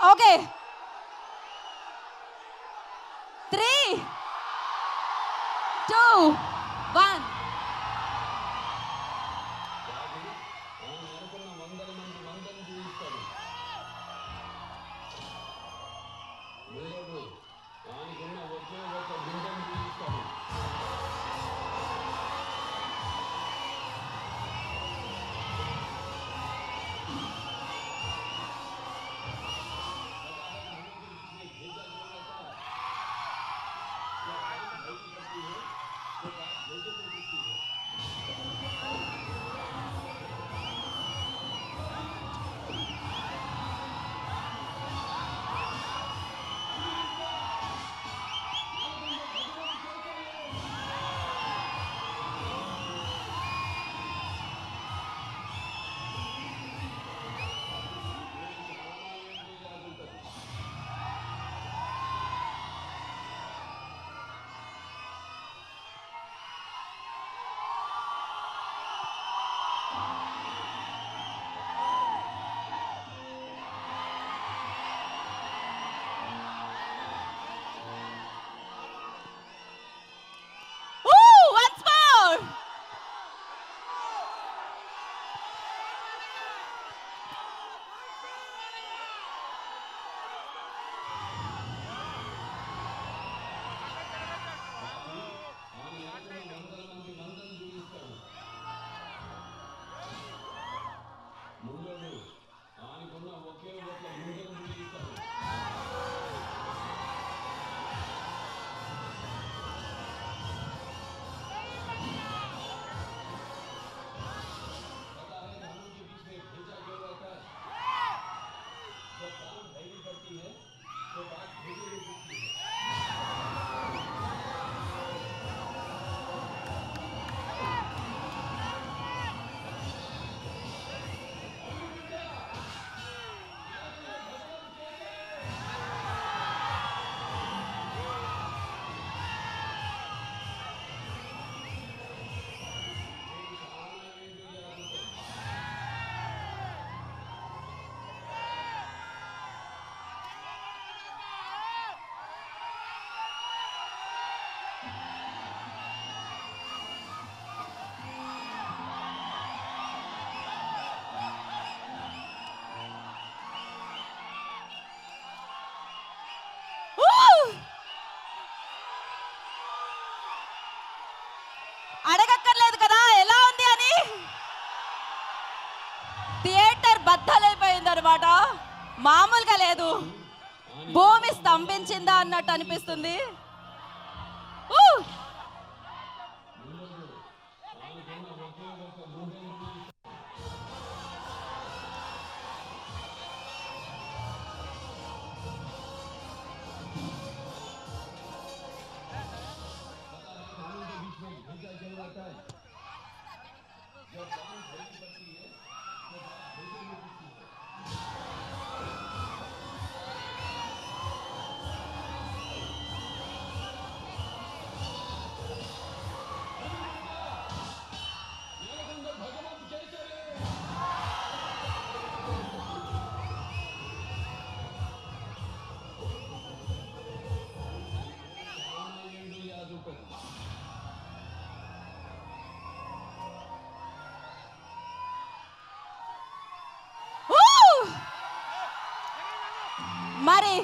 Okay పంపించిందా అన్నట్టు అనిపిస్తుంది. మరి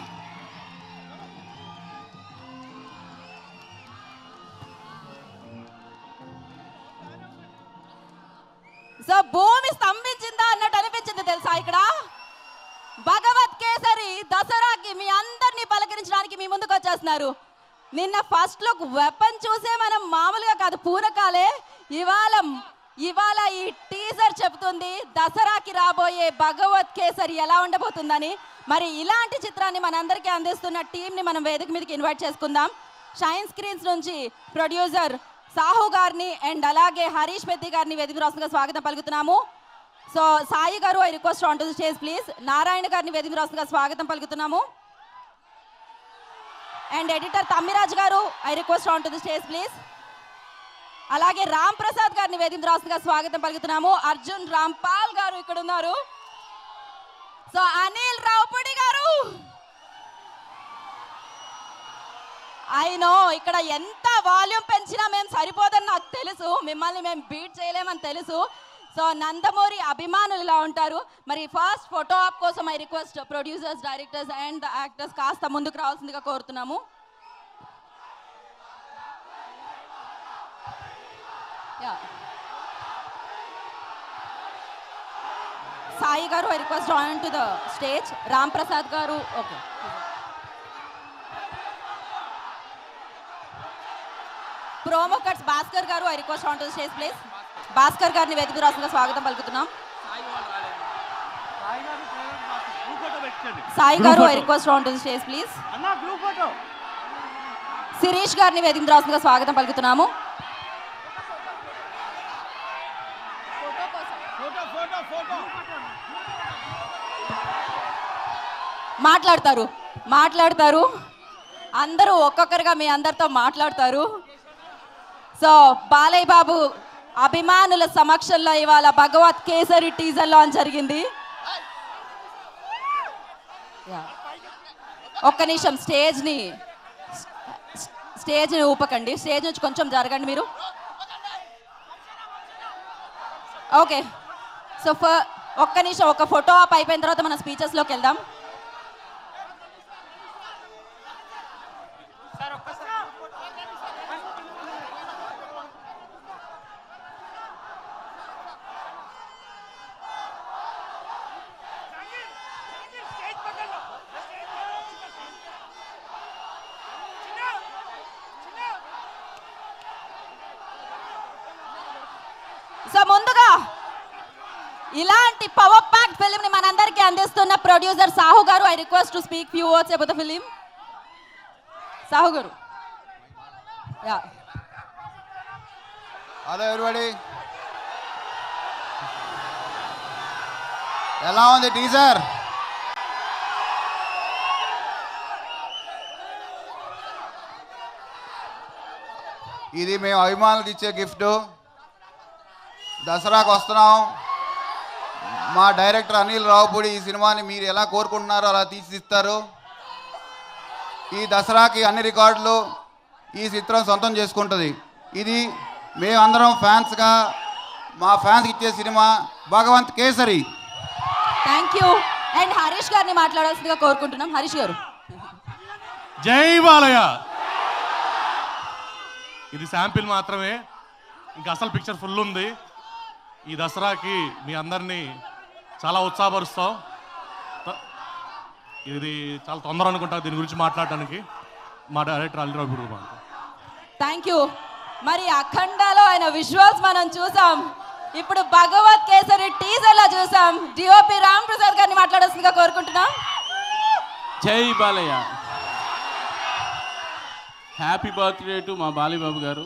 సో భూమి స్తంభించిందా అన్నట్టు అనిపించింది తెలుసా ఇక్కడ? భగవత్ కేసరి దసరాకి మీ అందరినీ పలకరించడానికి మీ ముందుకు వచ్చేస్తున్నారు. నిన్న ఫస్ట్ లుక్ వెపన్ చూసే మనం మామూలుగా కాదు పూరకాలే ఇవాళ ఇవాళ ఈ టీజర్ చెబుతుంది దసరాకి రాబోయే భగవత్ కేసరి ఎలా ఉండబోతుందని. మరి ఇలాంటి చిత్రాన్ని మనందరికీ అందిస్తున్న టీంని మనం వేదిక మీదకి ఇన్వైట్ చేసుకుందాం. షైన్ స్క్రీన్స్ నుంచి ప్రొడ్యూసర్ సాహు గారిని అండ్ అలాగే హరీష్ పెద్ది గారిని వేదిక రాష్ట్రంగా స్వాగతం పలుకుతున్నాము. So Sai garu I request on to stage please Narayana గారిని వేదిక రాష్ట్రంగా స్వాగతం పలుకుతున్నాము. And editor Tammiraj garu I request on to the stage please అలాగే రామ్ ప్రసాద్ గారిని వేదిక రాష్ట్రంగా స్వాగతం పలుకుతున్నాము. అర్జున్ రాంపాల్ గారు ఇక్కడ ఉన్నారు సో అనిల్ రామ్ గారు అయినో ఇక్కడ ఎంత వాల్యూమ్ పెంచినా మేము సరిపోదని నాకు తెలుసు. మిమ్మల్ని మేము బీట్ చేయలేమని తెలుసు. సో నందమూరి అభిమానులు ఇలా ఉంటారు. మరి ఫస్ట్ ఫోటో ఆప్ కోసం I request producers directors and actors కాస్త ముందుకు రావాల్సిందిగా కోరుతున్నాము. Sai garu I request on to the stage Ram Prasad garu okay promo cuts Bhaskar garu I request on to stage please. Bhaskar గారిని వేదిక రాసుగా స్వాగతం పలుకుతున్నాం. Sai garu I request on to stage please. Sirish గారిని వేదిక రాసుగా స్వాగతం పలుకుతున్నాము. మాట్లాడతారు మాట్లాడతారు. అందరూ ఒక్కొక్కరుగా మీ అందరితో మాట్లాడతారు. సో బాలయ్య బాబు అభిమానుల సమక్షంలో ఇవాళ భగవత్ కేసరి టీజర్ లాంచ్ జరిగింది. ఒక్క నిమిషం స్టేజ్ని స్టేజ్ని ఊపకండి. స్టేజ్ నుంచి కొంచెం జరగండి మీరు. ఓకే. సో ఫ ఒక్క నిమిషం ఒక ఫోటో ఆప్ అయిపోయిన తర్వాత మన స్పీచెస్లోకి వెళ్దాం. సో ముందుగా. ఇలాంటి పవర్ ప్యాక్ ఫిలిం ని మనందరికీ అందిస్తున్న producer Sahu garu I request to speak few words about the film Sahu garu. Yeah hello everybody ఎలా ఉంది టీజర్ ఇది మేము అభిమానులకు ఇచ్చే గిఫ్ట్ దసరాకు వస్తున్నాం. మా డైరెక్టర్ అనిల్ రావుపూడి ఈ సినిమాని మీరు ఎలా కోరుకుంటున్నారో అలా తీర్చిదిస్తారు ఈ దసరాకి అన్ని రికార్డులు ఈ చిత్రం సొంతం చేసుకుంటుంది. ఇది మేమందరం ఫ్యాన్స్గా మా ఫ్యాన్స్కి ఇచ్చే cinema Bhagavanth Kesari. Thank you and Harish గారిని మాట్లాడాల్సిందిగా కోరుకుంటున్నాం. హరీష్ గారు. జై బాలయ్య. ఇది శాంపిల్ మాత్రమే. ఇంకా అసలు పిక్చర్ ఫుల్ ఉంది. ఈ దసరాకి మీ అందరినీ చాలా ఉత్సాహపరుస్తాం. ఇది చాలా తొందర అనుకుంటా దీని గురించి మాట్లాడడానికి మా డైరెక్టర్ అల్లిరావు గురు. థ్యాంక్ యూ మరి అఖండాలో ఆయన విజువల్స్ మనం చూసాం. ఇప్పుడు భగవత్ కేసరి టీజర్లో చూసాం డిఓపి రామ్ ప్రసాద్ గారిని మాట్లాడాల్సిందిగా కోరుకుంటున్నాం. జై బాలయ్య. హ్యాపీ బర్త్డే టు మా బాలయ్యబాబు గారు.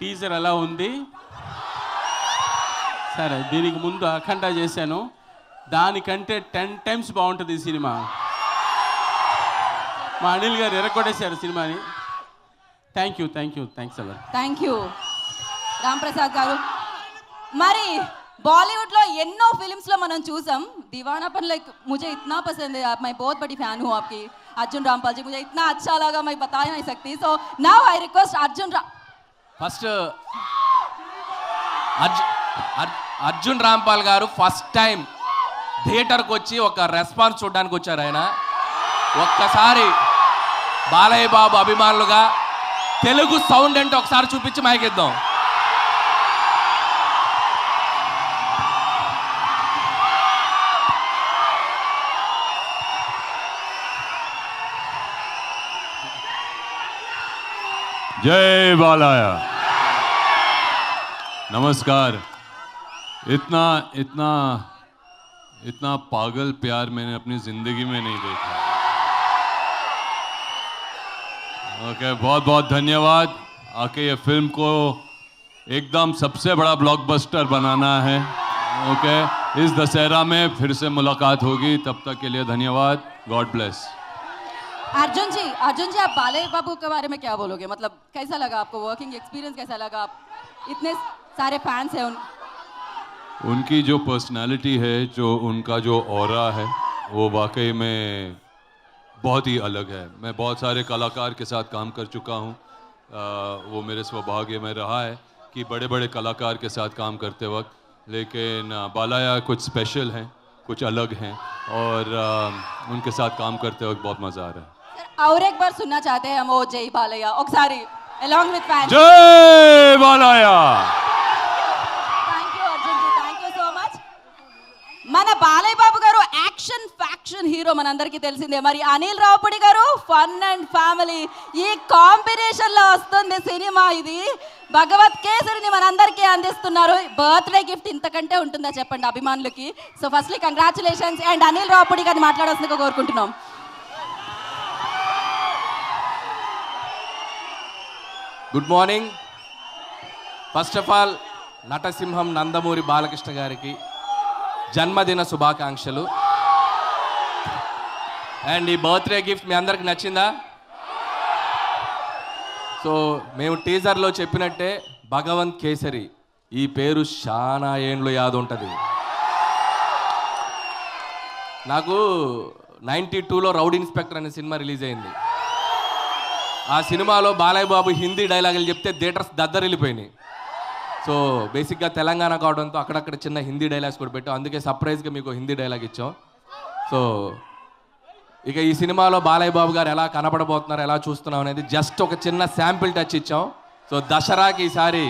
టీజర్ ఎలా ఉంది? సరే దీనికి ముందు అఖండ చేశాను. దానికంటే టెన్ టైమ్స్ బాగుంటుంది ఈ సినిమా. మా అనిల్ గారు ఎరగొట్టేశారు సినిమాని. Thank you thank you thanks our thank you Ram Prasad garu. మరి బాలీవుడ్లో ఎన్నో ఫిలిమ్స్లో మనం చూసాం. దివానా పని లైక్ ముజే ఇత్నా పసంద్ మై బోత్ బడి ఫ్యాన్ హూ ఆప్కి. అర్జున్ రాంపాల్జీ ముజే ఇత్నా అచ్చా లాగా మై బతాయ్ నా సక్తి సో నా I request Arjun Ram first అర్జు అర్- అర్జున్ రాంపాల్ గారు ఫస్ట్ టైం థియేటర్కి వచ్చి ఒక రెస్పాన్స్ చూడడానికి వచ్చారు ఆయన. ఒక్కసారి బాలయ్య బాబు అభిమానులుగా తెలుగు సౌండ్ అంటే ఒకసారి చూపించి మైకిద్దాం जय बालाया। नमस्कार। इतना इतना इतना पागल प्यार मैंने अपनी ज़िंदगी में नहीं देखा। ओके बहुत बहुत धन्यवाद। आके ये फ़िल्म को एकदम सबसे बड़ा ब्लॉकबस्टर बनाना है। ओके, इस दशहरा में फिर से मुलाकात होगी। तब तक के लिए धन्यवाद। गॉड ब्लेस अर्जुन जी अर्जुन जी आप बाले बाबू के बारे में क्या बोलोगे? मतलब कैसा लगा आपको वर्किंग एक्सपीरियंस कैसा लगा आप? इतने सारे फैंस हैं उन। उनकी जो पर्सनालिटी है जो उनका जो और है वो वाकई में बहुत ही अलग है। मैं बहुत सारे कलाकार के साथ काम कर चुका हूँ। वो मेरे सौभाग्य में रहा है कि बड़े बड़े कलाकार के साथ काम करते वक्त लेकिन बालाया कुछ स्पेशल हैं कुछ अलग हैं और अ, उनके साथ काम करते वक्त बहुत मज़ा आ रहा है। और एक बार सुनना चाहते हैं हम ओ जय बालया और सारी along with जय बालया సో మచ్ మన బాలయ్య బాబు గారు యాక్షన్ ఫ్యాక్షన్ హీరో మనందరికీ తెలిసిందే. మరి అనిల్ రావుపడి గారు ఫన్ అండ్ ఫ్యామిలీ. ఈ కాంబినేషన్లో వస్తుంది సినిమా ఇది. భగవత్ కేసరిని మనందరికీ అందిస్తున్నారు. బర్త్డే గిఫ్ట్ ఇంతకంటే ఉంటుందా చెప్పండి అభిమానులకి. So firstly congratulations and Anil Ravipudi గారిని మాట్లాడాల్సిందిగా కోరుకుంటున్నాం. Good morning. First of all నటసింహం Nandamuri Balakrishna గారికి జన్మదిన శుభాకాంక్షలు. అండ్ ఈ బర్త్డే గిఫ్ట్ మీ అందరికి నచ్చిందా? సో మేము టీజర్లో చెప్పినట్టే భగవంత్ కేసరి ఈ పేరు చాలా ఏండ్లు యాదు ఉంటుంది. నాకు నైంటీ టూలో రౌడ్ ఇన్స్పెక్టర్ అనే సినిమా రిలీజ్ అయింది. ఆ సినిమాలో బాలయ్య బాబు హిందీ డైలాగులు చెప్తే థియేటర్స్ దద్దరిల్లిపోయినాయి. సో బేసిక్గా తెలంగాణ కావడంతో అక్కడక్కడ చిన్న హిందీ డైలాగ్స్ కూడా పెట్టాం. అందుకే సర్ప్రైజ్గా మీకు హిందీ డైలాగ్ ఇచ్చాం. సో ఇక ఈ సినిమాలో బాలయ్య బాబు గారు ఎలా కనపడబోతున్నారు ఎలా చూస్తున్నాం అనేది జస్ట్ ఒక చిన్న శాంపిల్ టచ్ ఇచ్చాం. సో దసరాకి ఈసారి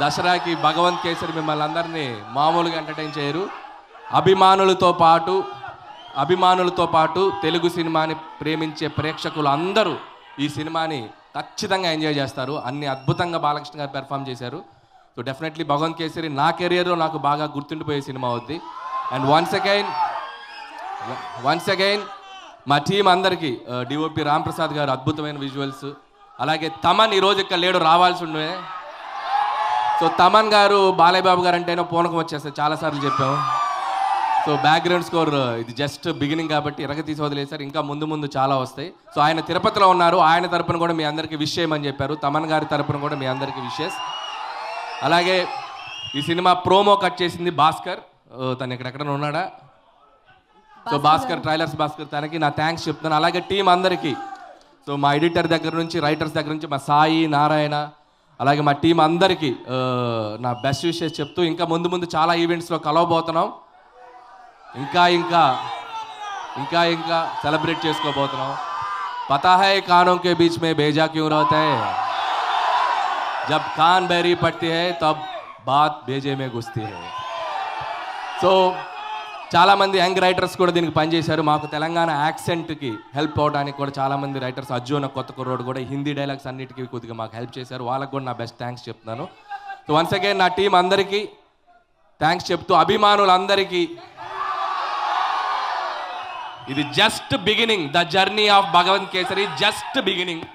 దసరాకి భగవంత్ కేసరి మిమ్మల్ని అందరినీ మామూలుగా ఎంటర్టైన్ చేయరు. అభిమానులతో పాటు అభిమానులతో పాటు తెలుగు సినిమాని ప్రేమించే ప్రేక్షకులు అందరూ ఈ సినిమాని ఖచ్చితంగా ఎంజాయ్ చేస్తారు. అన్ని అద్భుతంగా బాలకృష్ణ గారు పెర్ఫామ్ చేశారు. సో డెఫినెట్లీ భగవంత్ కేసరి నా కెరియర్లో నాకు బాగా గుర్తుండిపోయే సినిమా అవుద్ది. And once again once again మా టీం అందరికీ డిఓపి రాంప్రసాద్ గారు అద్భుతమైన విజువల్స్ అలాగే తమన్ ఈరోజు ఇక్కడ లేడు రావాల్సి ఉండే. సో తమన్ గారు బాలయ్య బాబు గారు అంటేనో పూనకం వచ్చేస్తారు చాలాసార్లు చెప్పాము సో బ్యాక్గ్రౌండ్ స్కోర్ ఇది జస్ట్ బిగినింగ్ కాబట్టి ఇరగ తీసి వదిలేశారు. ఇంకా ముందు ముందు చాలా వస్తాయి. సో ఆయన తిరుపతిలో ఉన్నారు. ఆయన తరపున కూడా మీ అందరికీ విష్ చేయమని చెప్పారు. తమన్ గారి తరపున కూడా మీ అందరికీ విషెస్. అలాగే ఈ సినిమా ప్రోమో కట్ చేసింది భాస్కర్. ఓ, తను ఇక్కడెక్కడ ఉన్నాడా? సో భాస్కర్ ట్రైలర్స్ భాస్కర్ తనకి నా థ్యాంక్స్ చెప్తున్నాను. అలాగే టీం అందరికీ. సో మా ఎడిటర్ దగ్గర నుంచి రైటర్స్ దగ్గర నుంచి మా సాయి నారాయణ అలాగే మా టీం అందరికీ ఆ, నా బెస్ట్ విషెస్ చెప్తూ ఇంకా ముందు ముందు చాలా ఈవెంట్స్లో కలవబోతున్నాం. ఇంకా ఇంకా ఇంకా ఇంకా సెలబ్రేట్ చేసుకోబోతున్నాం పతా హై కానోं के बीच में भेजा क्यों रहता है जब कान बैरी पड़ती है तब बात भेजे में घुसती है సో చాలామంది యంగ్ రైటర్స్ కూడా దీనికి పనిచేశారు మాకు తెలంగాణ యాక్సెంట్కి హెల్ప్ అవడానికి కూడా చాలామంది రైటర్స్ అర్జున కొత్త కుర్రోడు కూడా హిందీ డైలాగ్స్ అన్నిటికీ కొద్దిగా మాకు హెల్ప్ చేశారు వాళ్ళకి కూడా నా బెస్ట్ థ్యాంక్స్ చెప్తున్నాను సో వన్స్ అగైన్ నా టీం అందరికీ థ్యాంక్స్ చెప్తూ అభిమానులందరికీ ఇది just beginning the journey of Bhagavanth Kesari just beginning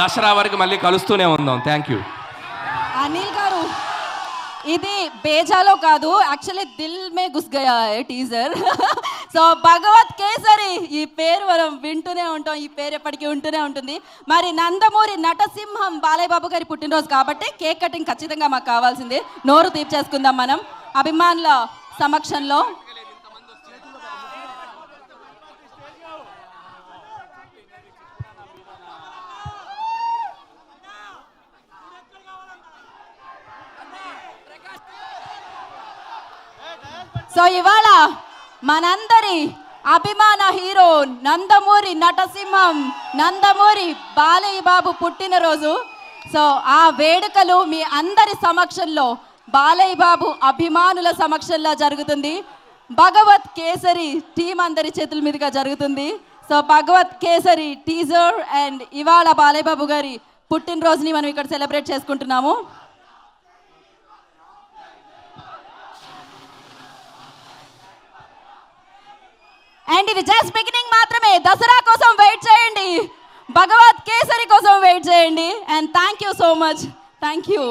Dasara వరకు మళ్ళీ కలుస్తూనే ఉందాం. థ్యాంక్ యూ అనిల్ గారు ఇది బేజాలో కాదు యాక్చువల్లీ దిల్ మే గుస్ గయా టీజర్ సో భగవత్ కేసరి ఈ పేరు మనం వింటూనే ఉంటాం ఈ పేరు ఎప్పటికీ ఉంటూనే ఉంటుంది. మరి నందమూరి నటసింహం బాలయ్య బాబు గారి పుట్టినరోజు కాబట్టి కేక్ కటింగ్ ఖచ్చితంగా మాకు కావాల్సింది. నోరు తీర్చేసుకుందాం మనం. అభిమానుల సమక్షంలో సో ఇవాళ మనందరి అభిమాన హీరో నందమూరి నటసింహం నందమూరి బాలయ్య బాబు పుట్టినరోజు. సో ఆ వేడుకలు మీ అందరి సమక్షంలో బాలయ్య బాబు అభిమానుల సమక్షంలో జరుగుతుంది. భగవత్ కేసరి టీం అందరి చేతుల మీదుగా జరుగుతుంది. So Bhagavath Kesari teaser and ఇవాళ బాలయ్య బాబు గారి పుట్టినరోజుని మనం ఇక్కడ సెలబ్రేట్ చేసుకుంటున్నాము. అండ్ ఇది జస్ట్ బిగినింగ్ మాత్రమే. దసరా కోసం వెయిట్ చేయండి. భగవత్ కేసరి కోసం వెయిట్ చేయండి. And thank you so much thank you